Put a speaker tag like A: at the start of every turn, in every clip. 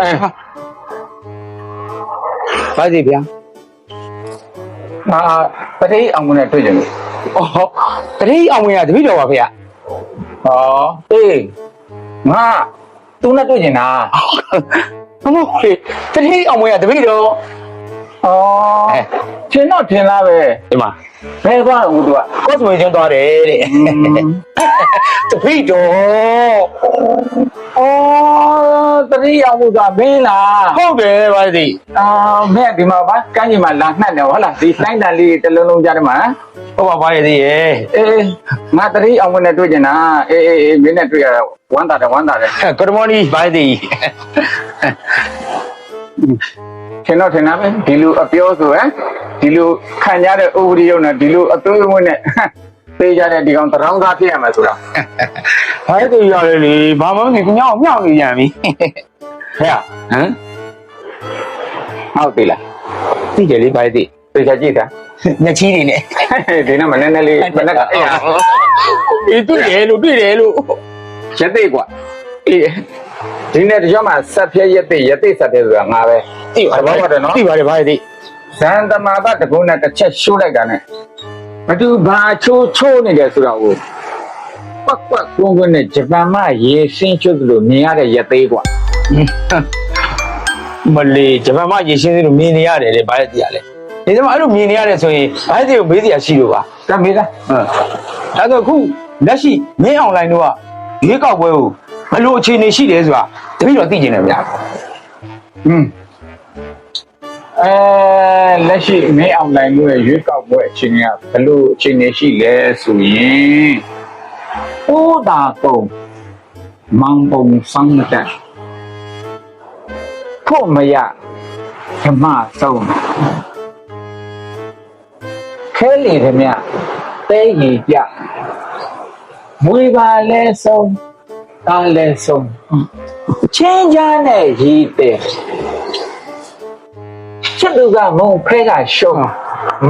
A: အဲ
B: ပါစီဗျာ
A: ငါပတိအောင်နဲ့တွေ့ကြလို့
B: အော်တတိအောင်ဝင်ရတပည့်တော်ပါဖေ
A: ဟောအေးငါသူနဲ့တွေ့ကြတာ
B: မမဟုတ်တတိအောင်ဝင်ရတပည့်တော်
A: ဩ ထင်တော့ထင်လားပဲ
B: ဒီမှာ
A: ဘယ်သွားဦးသူက
B: ကော့စဝေချင်းသွားတယ်တဲ့တပည့်တော်
A: ဩတတိအောင်ဦးကမင်းလား
B: ဟုတ်တယ်ပါစီ
A: အာမဲ့ဒီမှာပါကမ်းကြီးမှာလာနှက်နေဟုတ်လားဒီတိုင်းတန်လေးတစ်လုံးလုံးကြားထဲမှာ
B: ဟုတ်ပါပါရဲ့သေးရဲ့
A: အေးငါတတိအောင်နဲ့တွေ့ကြတာအေးအေးအေးမင်းနဲ့တွေ့ရတော့ဝမ်းသာတယ်ဝမ်းသာတယ်
B: ကရမောနီပါစီ
A: ထင်တော့ထင်တာပဲဒီလိုအပြောဆိုဟမ် ဒီလိုခံရတဲ့ဥပဒေရုံနဲ့ဒီလိုအသွေးဝင်နဲ့ပေးကြတဲ့ဒီကောင်တရောင်းသားဖြစ်ရမှာဆိုတာ
B: ဘာစီရတယ်လေဘာမှမသိညောင်းမြောက်နေကြပြီဟဲ့ဟမ်
A: ဟုတ်ပြီလား
B: သိကြလေပါစီ
A: သိချာကြည့်တာ
B: ညချီးနေနဲ့
A: ဒီနေ့မနေ့နဲ့လေးမနေ့ကအေး
B: အေးတွေ့တယ်လို့တွေ့တယ်လို့
A: ရက်သိကွာအေးဒီနေ့တကြောမှဆက်ဖြဲရက်သိရက်သိဆက်ဖြဲဆိုတာငါပဲ
B: သိပါ
A: ဘာပါတယ်နော်
B: သိပါတယ်ပါစီ
A: ဇန်တမာဘတကုန်းနဲ့တစ်ချက်ရှိုးလိုက်တာနဲ့ဘသူဘာချိုးချိုးနေတယ်ဆိုတာကိုပတ်ပတ်ကွန်းကွန်းနဲ့ဂျပန်မှရေရှင်းချွတ်လို့မြင်ရတဲ့ရက်သေးကွာ
B: မလေးဂျပန်မှာရေရှင်းသေးလို့မြင်နေရတယ်လေဘာလဲသိရလဲဒီမှာအဲ့လိုမြင်နေရတယ်ဆိုရင်ဘာစီကိုမေးစရာရှိလို့ပါ
A: တမေးလား
B: ဟုတ်ဒါဆိုခုလက်ရှိမင်းအွန်လိုင်းတို့ကရွေးကောက်ပွဲကိုဘယ်လိုအခြေအနေရှိလဲဆိုတာတပည့်တော်သိကျင်တယ်ဗျာ
A: อืม အဲလက်ရှိမင်းအွန်လိုင်းလို့ရွေးကောက်ပွဲအချိန်ကဘယ်လိုအချိန်နေရှိလဲဆိုရင်ဟိုးတာပုံမောင်ပုံစံမတက်ဖို့မရဓမ္မဆုံးခဲလေဓမြတဲရီကြမွေပါလဲဆုံးတားလဲဆုံးချင်းချမ်းနဲ့ရီးတဲ့ ချစ်သူကမုံဖဲကရှုံး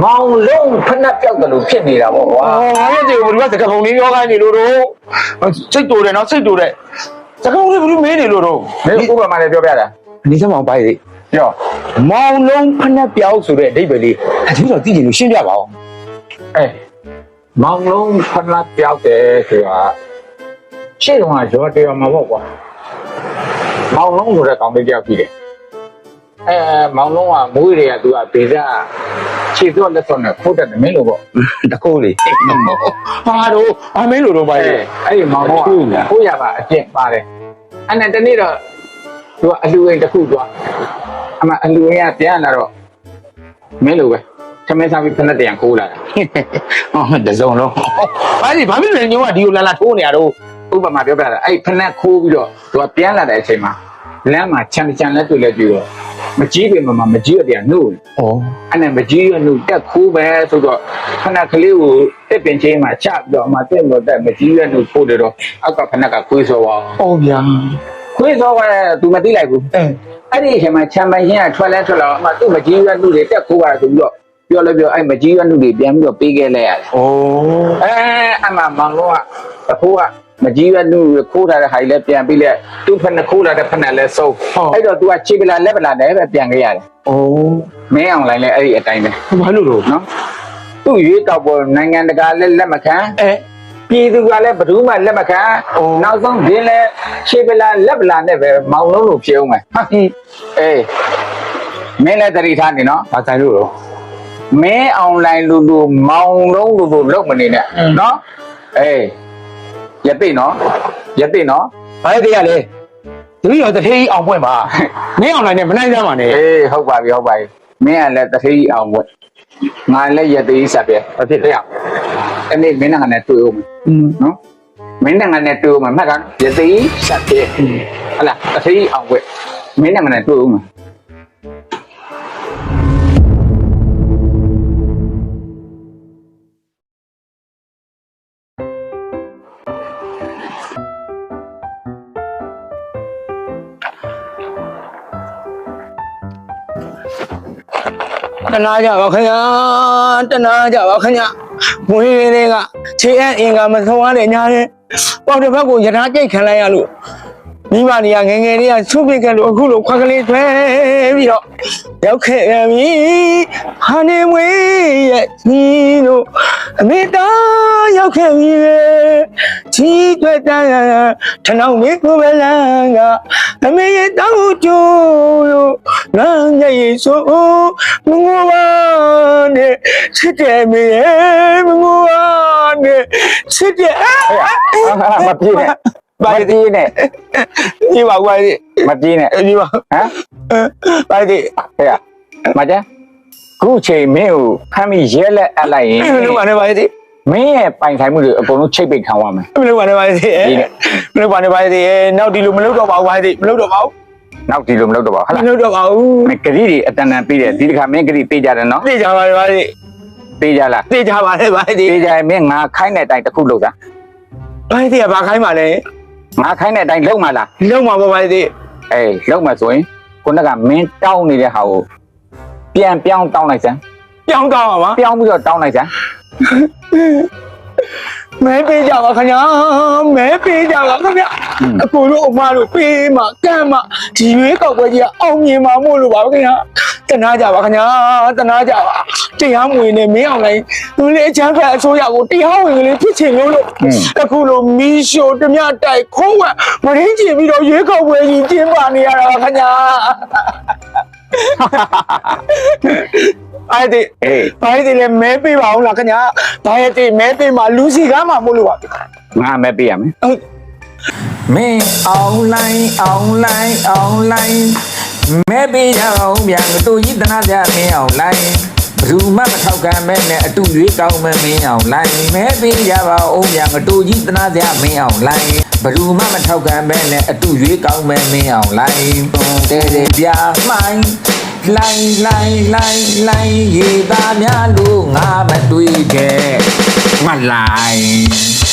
A: မောင်လုံးဖက်နှက်ပြောက်တယ်လို့ဖြစ်နေတာပေါ့ကွာ
B: အော်အဲ့ဒီဘယ်လိုကစကားပုံလေးပြောခိုင်းနေလို့တော့စိတ်တူတယ်နော်စိတ်တူတယ်စကားပုံလေးဘယ်လိုမေးနေလို့တော့
A: မင်းဥပမာလည်းပြောပြတာ
B: အနေစမောင်ပါလေ
A: ပြော
B: မောင်လုံးဖနှက်ပြောက်ဆိုတဲ့အဓိပ္ပာယ်လေးအတပည့်တော်သိကျင်လို့ရှင်းပြပါဦး
A: အဲမောင်လုံးဖက်နှက်ပြောက်တယ်ဆိုတာရှေ့တုန်းကရောတရားမှာပေါ့ကွာမောင်လုံးဆိုတဲ့ကောင်လေးတယောက်ကြည့်တယ် အဲမောင်လုံးကမွေးတွေကသူကဗေဇာခြေတော့လက်တော့နဲ့ခိုးတယ်မင်းလို့ပေါ့
B: တကိုးလေးဟာတော့အမင်းလိုတော့ပါ
A: အဲ
B: လေ
A: အဲ့ဒီမောင်လုံးကခိုးရပါအကျင့်ပါတယ်အဲ့နဲ့တနေ့တော့သူကအလူအိမ်တစ်ခုသွားအမအလူအိမ်ကပြန်လာတော့မင်းလိုပဲသမင်းစားပြီးဖက်နှက်တရံခိုးလာတာ
B: ဟောတစုံလုံးဘာကြီးဘာဖြစ်လဲညို့ကဒီကိုလာလာထိုးနေရတော့
A: ဥပမာပြောပြတာအဲ့ဖက်နှက်ခိုးပြီးတော့သူကပြန်လာတဲ့အချိန်မှာလမ်းမှာချန်ချန်လက်တွေ့လက်တွေ့တော့ မကြီးပင်မှာမကြီးရတဲ့နှုတ်
B: ဩ
A: အဲ့နဲ့မကြီးရနှုတ်တက်ခိုးပဲဆိုတော့ဖက်နှက်ကလေးကိုတက်ပင်ချင်းမှာချပြီးတော့အမှတက်လို့တက်မကြီးရနှုတ်ခိုးတယ်တော့အောက်ကဖက်နှက်ကခွေးစောသွား
B: ဩဗျာ
A: ခွေးစောသွားတယ်သူမသိလိုက်ဘူး
B: အဲ
A: အဲ့ဒီအချိန်မှာချန်ပန်ရှင်းကထွက်လဲထွက်လာတော့အမှသူ့မကြီးရနှုတ်တွေတက်ခိုးတာဆိုပြီးတော့ပြောလဲပြောအဲ့မကြီးရနှုတ်တွေပြန်ပြီးတော့ပေးခဲ့လိုက်ရတယ်
B: ဩ
A: အဲအမှမောင်လုံးကတခိုးက မကြီးရလူခိုးထားတဲ့ဟာကြီးလည်းပြန်ပြီးလက်သူ့ဖက်နဲ့ခိုးလာတဲ့ဖက်နဲ့လည်းစုံအဲ့တော့ तू ကခြေပလာလက်ပလာနဲ့ပဲပြန်ခဲ့ရတယ်
B: ဩ
A: မင်းအောင်လိုင်းလည်းအဲ့ဒီအတိုင်းပဲ
B: ဘာလို့လို့
A: နော်သူ့ရွေးကောက်ပွဲနိုင်ငံတကာလည်းလက်မခံ
B: အဲ
A: ပြည်သူကလည်းဘယ်သူမှလက်မခံနောက်ဆုံးဒင်းလဲခြေပလာလက်ပလာနဲ့ပဲမောင်လုံးလို့ဖြစ်အောင်မယ်ဟာအေးမင်းလည်းတတိထားနေနော်
B: ဘာဆိုင်လို့တော့
A: မင်းအောင်လိုင်းလူလူမောင်လုံးလူလူလုံးမနေနဲ့နော်အေး ရသိနော်ရသိနော်
B: ဘာလဲတရားလဲတပည့်တော်တထေးကြီးအောင်ပွင့်ပါမင်းအောင်လိုက်နဲ့မနိုင်ကြပါနဲ့
A: အေးဟုတ်ပါပြီဟုတ်ပါပြီမင်းကလည်းတထေးအောင်ဝက်ငါလည်းရသေးစပ်ပြဲ
B: ဘာဖြစ်လဲ
A: တရားအဲ့ဒီမင်းနဲ့ငါနဲ့တွေ့အောင်
B: อืม
A: နော်မင်းနဲ့ငါနဲ့တွေ့အောင်မှတ်တာရသေးစပ်ပြဲဟလာတထေးအောင်ဝက်မင်းနဲ့ငါနဲ့တွေ့အောင်
B: နာကြပါခင်ဗျာတနာကြပါခင်ဗျာမွေးလေးတွေကခြေအအင်္ဂါမဆုံးရတဲ့ညာတဲ့ပေါက်တစ်ဖက်ကိုယထာကြိတ်ခံလိုက်ရလို့မိမတွေကငယ်ငယ်လေးကဆုပ်ပစ်ခဲ့လို့အခုလိုခွက်ကလေးထွဲပြီးတော့ရောက်ခဲ့ရပြီဟာနေမွေးရဲ့ညီတို့အမေသားရောက်ခဲ့ပြီလေ ချီးတွေ့တန်းထနောင်မေကိုပဲလန်းကအမေရဲ့တောင်းကြိုးလို့ငန်းရဲ့ဆိုမငိုပါနဲ့ချစ်တယ်မေရဲ့မငိုပါနဲ့ချစ်တယ်
A: မပြေးနဲ့မပြေးနဲ့
B: ဒီပါကွာဒီ
A: မပြေးနဲ့
B: ဒီပါ
A: ဟမ်
B: ပါဒီ
A: ဟဲ့မကြခုချိန်မင်းကိုဖမ်းပြီးရဲလက်အပ်လိုက်ရင်
B: မလို့ပါနဲ့ပါဒီ
A: မင်းရဲ့ပိုင်ဆိုင်မှုတွေအကုန်လုံးချိတ်ပိတ်ခံရမယ်
B: မလို့ပါနဲ့ပါဒီမလို့ပါနဲ့ပါဒီနောက်ဒီလိုမလုပ်တော့ပါဘူးပါဒီမလုပ်တော့ပါဘူး
A: နောက်ဒီလိုမလုပ်တော့ပါဘူးဟ
B: မ
A: လား
B: လုပ်တော့ပါဘူး
A: မင်းဂရီတွေအတန်တန်ပြီးတယ်ဒီတစ်ခါမင်းဂရီပေးကြတယ်နော်
B: သိကြပါလေပါဒီ
A: ပေးကြလား
B: သိကြပါလေပါဒီ
A: ပေးကြရင်မင်းငါခိုင်းတဲ့အတိုင်းတစ်ခုလုပ်တာ
B: ပါဒီကဘာခိုင်းပါလဲ
A: ငါခိုင်းတဲ့အတိုင်းလုပ်မှလား
B: လုံးမှာပါပါဒီ
A: အေးလုပ်မှဆိုရင်ခုနကမင်းတောင်းနေတဲ့ဟာကိုပြန်ပြောင်းတောင်းလိုက်စမ်း
B: ပြောင်းကောင်းပါမ
A: ပြောင်းပြီးတော့တောင်းလိုက်စမ်း
B: မဲပေးကြပါခင်ဗျာမဲပေးကြပါခင်ဗျာအကိုတို့အမတို့ပေးမှကမ်းမှဒီရွေးကောက်ပွဲကြီးကအောင်မြင်မှာမို့လို့ပါခင်ဗျာတနာကြပါခင်ဗျာတနာကြပါတရားမဝင်နဲ့မင်းအောင်လိုက်သူလေးအချမ်းဖက်အစိုးရကိုတရားဝင်ကလေးဖြစ်ချင်လို့လို့အခုလိုမီးရှို့တမျှတိုက်ခိုးဝက်မရင်းချင်ပြီးတော့ရွေးကောက်ပွဲကြီးကျင်းပနေရတာပါခင်ဗျာ အဲ့ဒီ
A: အေး
B: ဘာရည်လဲမဲပေးပါအောင်လားခင်ဗျာဘာရည်မဲပေးမှာလူစီကားမှာမို့လို့ပါ
A: ငါမဲပေးရမယ်
B: ဟုတ်
C: မင်းအောင်လိုင်းအောင်လိုင်းအောင်လိုင်းမဲပေးကြအောင်ဗျာငတူကြီးတနာပြမင်းအောင်လိုင်းဘယ်သူမှမထောက်ခံမဲနဲ့အတူရွေးကောင်းမဲမင်းအောင်လိုင်းမဲပေးကြပါအောင်ဗျာငတူကြီးတနာပြမင်းအောင်လိုင်းဘယ်သူမှမထောက်ခံမဲနဲ့အတူရွေးကောင်းမဲမင်းအောင်လိုင်းတဲတဲ့ပြမှိုင်း လိုင်းလိုင်းလိုင်းလိုင်းရေသားများလို့ငါမတွေ့ခဲ့မလိုင်း